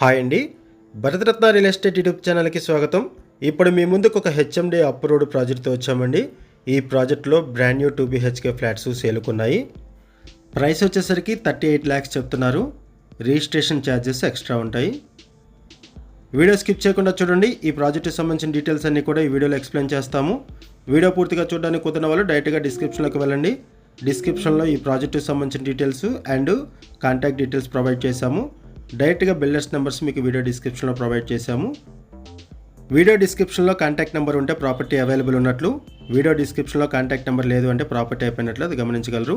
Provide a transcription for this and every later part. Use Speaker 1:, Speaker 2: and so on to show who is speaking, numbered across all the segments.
Speaker 1: Hi అండి. Bharat Ratna real estate YouTube ఛానల్కి స్వాగతం. ఇప్పుడు మీ ముందుకు ఒక హెచ్ఎండి అప్రూవ్డ్ ప్రాజెక్ట్తో వచ్చామండి. ఈ ప్రాజెక్ట్లో brand new two BHK flats సేలుకున్నాయి. Price వచ్చేసరికి థర్టీ ఎయిట్ ల్యాక్స్ చెప్తున్నారు. రిజిస్ట్రేషన్ ఛార్జెస్ ఎక్స్ట్రా ఉంటాయి. వీడియో స్కిప్ చేయకుండా చూడండి. ఈ ప్రాజెక్ట్కి సంబంధించిన డీటెయిల్స్ అన్నీ కూడా ఈ వీడియోలో ఎక్స్ప్లెయిన్ చేస్తాము. వీడియో పూర్తిగా చూడడానికి కుదిరిన వాళ్ళు డైరెక్ట్గా డిస్క్రిప్షన్లోకి వెళ్ళండి. డిస్క్రిప్షన్లో ఈ ప్రాజెక్టుకి సంబంధించిన details and contact details provide చేశాము. డైరెక్ట్గా బిల్డర్స్ నెంబర్స్ మీకు వీడియో డిస్క్రిప్షన్లో ప్రొవైడ్ చేశాము. వీడియో డిస్క్రిప్షన్లో కాంటాక్ట్ నెంబర్ ఉంటే ప్రాపర్టీ అవైలబుల్ ఉన్నట్లు వీడియో డిస్క్రిప్షన్లో కాంటాక్ట్ నెంబర్ లేదు అంటే ప్రాపర్టీ అయిపోయినట్లు అది గమనించగలరు.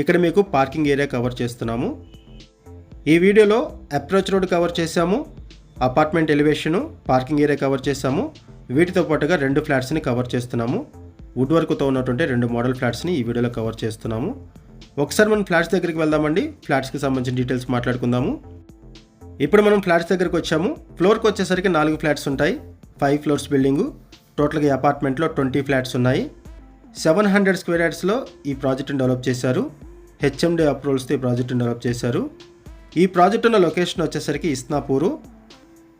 Speaker 1: ఇక్కడ మీకు పార్కింగ్ ఏరియా కవర్ చేస్తున్నాము. ఈ వీడియోలో అప్రోచ్ రోడ్ కవర్ చేశాము apartment elevation parking area cover చేశాము వీటితో పాటుగా రెండు ఫ్లాట్స్ని కవర్ చేస్తున్నాము. వుడ్ వర్క్తో ఉన్నటువంటి రెండు మోడల్ ఫ్లాట్స్ని ఈ వీడియోలో కవర్ చేస్తున్నాము. ఒకసారి మనం ఫ్లాట్స్ దగ్గరికి వెళ్దామండి ఫ్లాట్స్కి సంబంధించిన డీటెయిల్స్ మాట్లాడుకుందాము. ఇప్పుడు మనం ఫ్లాట్స్ దగ్గరికి వచ్చాము. ఫ్లోర్కి వచ్చేసరికి నాలుగు ఫ్లాట్స్ ఉంటాయి. Five floors building. టోటల్గా అపార్ట్మెంట్లో ట్వంటీ ఫ్లాట్స్ ఉన్నాయి. సెవెన్ హండ్రెడ్ స్క్వేర్ యార్డ్స్లో ఈ ప్రాజెక్టును డెవలప్ చేశారు. హెచ్ఎండి అప్రూవల్స్తో ఈ ప్రాజెక్టును డెవలప్ చేశారు. ఈ ప్రాజెక్ట్ ఉన్న లొకేషన్ వచ్చేసరికి ఇస్నాపూరు.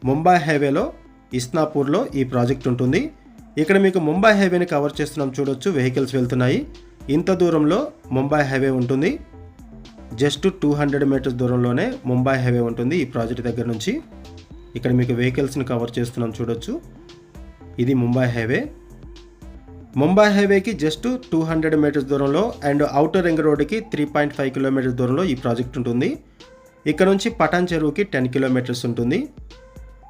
Speaker 1: ముంబై హైవేలో ఇస్నాపూర్లో ఈ ప్రాజెక్ట్ ఉంటుంది. ఇక్కడ మీకు ముంబై హైవేని కవర్ చేస్తున్నాం చూడొచ్చు. వెహికల్స్ వెళ్తున్నాయి. ఇంత దూరంలో ముంబై హైవే ఉంటుంది. జస్ట్ టూ హండ్రెడ్ మీటర్స్ దూరంలోనే ముంబై హైవే ఉంటుంది ఈ ప్రాజెక్ట్ దగ్గర నుంచి. ఇక్కడ మీకు వెహికల్స్ని కవర్ చేస్తున్నాం చూడొచ్చు. ఇది ముంబై హైవే. ముంబై హైవేకి జస్ట్ టూ హండ్రెడ్ మీటర్స్ దూరంలో అండ్ అవుటర్ రింగ్ రోడ్కి త్రీ పాయింట్ ఫైవ్ కిలోమీటర్స్ దూరంలో ఈ ప్రాజెక్ట్ ఉంటుంది. ఇక్కడ నుంచి పటాన్ చెరువుకి టెన్ కిలోమీటర్స్ ఉంటుంది.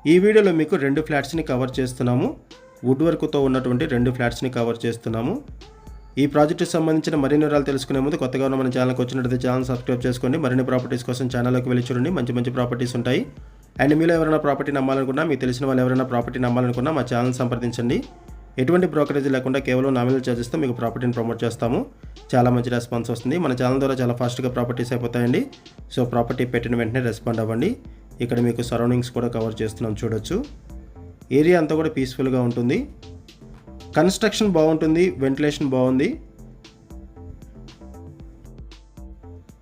Speaker 1: ఈ వీడియోలో మీకు రెండు ఫ్లాట్స్ని కవర్ చేస్తున్నాము. వుడ్ వర్క్తో ఉన్నటువంటి రెండు ఫ్లాట్స్ని కవర్ చేస్తున్నాము. ఈ ప్రాజెక్టుకి సంబంధించిన మరిన్ని వివరాలు తెలుసుకునే ముందు కొత్తగా ఉన్న మన ఛానల్కి వచ్చినట్లయితే ఛానల్ సబ్స్క్రైబ్ చేసుకోండి. మరిన్ని ప్రాపర్టీస్ కోసం ఛానల్లోకి వెళ్ళి చూడండి. మంచి మంచి ప్రాపర్టీస్ ఉంటాయి. అండ్ మీలో ఎవరైనా ప్రాపర్టీ నమ్మాలనుకున్నా మీకు తెలిసిన వాళ్ళు ఎవరైనా ప్రాపర్టీ నమ్మాలనుకున్నా మా ఛానల్ సంప్రదించండి. ఎటువంటి బ్రోకరేజ్ లేకుండా కేవలం నామినల్ ఛార్జెస్తో మీకు ప్రాపర్టీని ప్రమోట్ చేస్తాము. చాలా మంచి రెస్పాన్స్ వస్తుంది. మన ఛానల్ ద్వారా చాలా ఫాస్ట్గా ప్రాపర్టీస్ అయిపోతాయండి. సో ప్రాపర్టీ పెట్టిన వెంటనే రెస్పాండ్ అవ్వండి. ఇక్కడ మీకు సరౌండింగ్స్ కూడా కవర్ చేస్తున్నాం చూడొచ్చు. ఏరియా అంతా కూడా పీస్ఫుల్గా ఉంటుంది. కన్స్ట్రక్షన్ బాగుంటుంది వెంటిలేషన్ బాగుంది.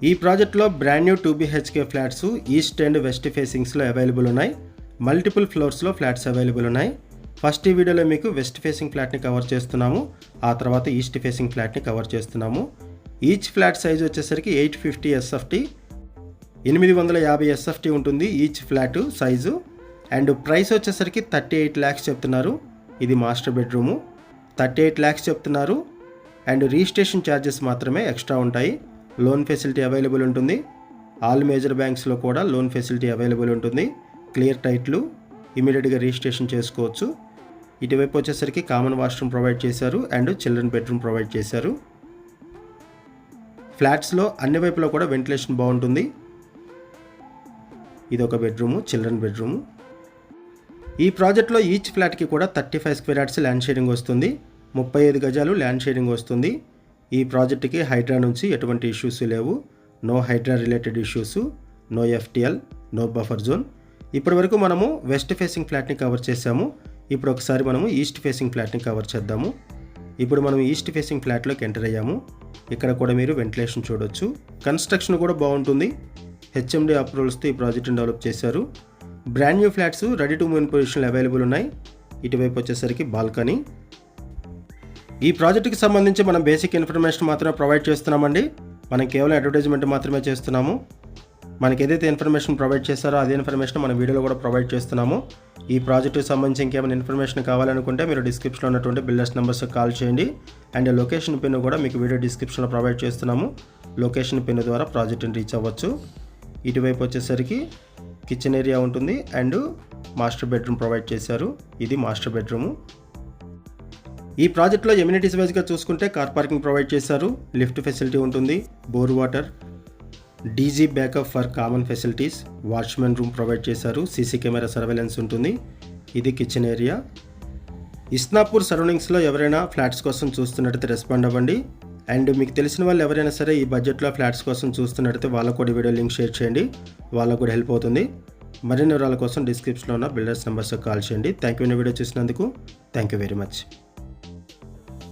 Speaker 1: ఈ ప్రాజెక్ట్లో brand new two BHK flats east and west ఫేసింగ్స్లో available ఉన్నాయి. మల్టిపుల్ ఫ్లోర్స్లో ఫ్లాట్స్ అవైలబుల్ ఉన్నాయి. ఫస్ట్ ఈ వీడియోలో మీకు వెస్ట్ ఫేసింగ్ ఫ్లాట్ని కవర్ చేస్తున్నాము. ఆ తర్వాత ఈస్ట్ ఫేసింగ్ ఫ్లాట్ని కవర్ చేస్తున్నాము. ఈచ్ ఫ్లాట్ సైజ్ వచ్చేసరికి ఎయిట్ ఫిఫ్టీ ఎస్ఎఫ్టీ ఎనిమిది వందల యాభై ఎస్ఎఫ్టీ ఉంటుంది each flat size. And price వచ్చేసరికి థర్టీ ఎయిట్ ల్యాక్స్ చెప్తున్నారు. ఇది master bedroom. Thirty eight lakhs చెప్తున్నారు. అండ్ రిజిస్ట్రేషన్ ఛార్జెస్ మాత్రమే ఎక్స్ట్రా ఉంటాయి. లోన్ ఫెసిలిటీ అవైలబుల్ ఉంటుంది. ఆల్ మేజర్ బ్యాంక్స్లో కూడా లోన్ ఫెసిలిటీ అవైలబుల్ ఉంటుంది. క్లియర్ టైట్లు ఇమీడియట్గా రిజిస్ట్రేషన్ చేసుకోవచ్చు. ఇటువైపు వచ్చేసరికి కామన్ వాష్రూమ్ ప్రొవైడ్ చేశారు. అండ్ చిల్డ్రన్ బెడ్రూమ్ ప్రొవైడ్ చేశారు. ఫ్లాట్స్లో అన్ని వైపులో కూడా వెంటిలేషన్ బాగుంటుంది. ఇది ఒక బెడ్రూము చిల్డ్రన్ బెడ్రూము. ఈ ప్రాజెక్ట్లో ఈచ్ ఫ్లాట్కి కూడా thirty five square yards land sharing వస్తుంది. ముప్పై ఐదు గజాలు ల్యాండ్ షేరింగ్ వస్తుంది. ఈ ప్రాజెక్ట్కి హైడ్రా నుంచి ఎటువంటి ఇష్యూస్ లేవు. No Hydraa related issues no FTL no buffer zone. ఇప్పటి వరకు మనము వెస్ట్ ఫేసింగ్ ఫ్లాట్ని కవర్ చేసాము ఇప్పుడు ఒకసారి మనము ఈస్ట్ ఫేసింగ్ ఫ్లాట్ని కవర్ చేద్దాము. ఇప్పుడు మనం ఈస్ట్ ఫేసింగ్ ఫ్లాట్లోకి ఎంటర్ అయ్యాము. ఇక్కడ కూడా మీరు వెంటిలేషన్ చూడొచ్చు. కన్స్ట్రక్షన్ కూడా బాగుంటుంది. హెచ్ఎండి అప్రూవల్స్తో ఈ ప్రాజెక్ట్ని డెవలప్ చేశారు. Brand new flats ready to move పొజిషన్లు available ఉన్నాయి. ఇటువైపు వచ్చేసరికి బాల్కనీ. ఈ ప్రాజెక్టుకి సంబంధించి మనం బేసిక్ ఇన్ఫర్మేషన్ మాత్రమే ప్రొవైడ్ చేస్తున్నామండి. మనం కేవలం అడ్వర్టైజ్మెంట్ మాత్రమే చేస్తున్నాము. మనకి ఏదైతే ఇన్ఫర్మేషన్ ప్రొవైడ్ చేస్తారో అదే ఇన్ఫర్మేషన్ మన వీడియోలో కూడా ప్రొవైడ్ చేస్తున్నాము. ఈ ప్రాజెక్టుకి సంబంధించి ఇంకేమైనా ఇన్ఫర్మేషన్ కావాలనుకుంటే మీరు డిస్క్రిప్షన్లో ఉన్నటువంటి బిల్డర్స్ నెంబర్స్ కాల్ చేయండి. అండ్ లొకేషన్ పిన్ కూడా మీకు వీడియో డిస్క్రిప్షన్లో ప్రొవైడ్ చేస్తున్నాము. లొకేషన్ పిన్ ద్వారా ప్రాజెక్ట్ని రీచ్ అవ్వచ్చు. ఇటువైపు వచ్చేసరికి కిచెన్ ఏరియా ఉంటుంది అండ్ మాస్టర్ బెడ్రూమ్ ప్రొవైడ్ చేశారు. ఇది మాస్టర్ బెడ్రూము. ఈ ప్రాజెక్ట్లో ఎమ్యూనిటీస్ వైజ్గా చూసుకుంటే కార్ పార్కింగ్ ప్రొవైడ్ చేశారు. లిఫ్ట్ ఫెసిలిటీ ఉంటుంది. Bore water DG backup for common facilities watchman room provide చేశారు. సీసీ కెమెరా సర్వేలెన్స్ ఉంటుంది. ఇది కిచెన్ ఏరియా ఇస్నాపూర్ సరౌండింగ్స్లో ఎవరైనా ఫ్లాట్స్ కోసం చూస్తున్నట్టయితే రెస్పాండ్ అవ్వండి. అండ్ మీకు తెలిసిన వాళ్ళు ఎవరైనా సరే ఈ బడ్జెట్లో ఫ్లాట్స్ కోసం చూస్తున్నట్టయితే వాళ్ళకు కూడా వీడియో లింక్ షేర్ చేయండి. వాళ్ళకు కూడా హెల్ప్ అవుతుంది. మరిన్ని వివరాల కోసం డిస్క్రిప్షన్లో ఉన్న బిల్డర్స్ నెంబర్స్ కాల్ చేయండి. Thank you. వీడియో చూసినందుకు థ్యాంక్ యూ వెరీ మచ్.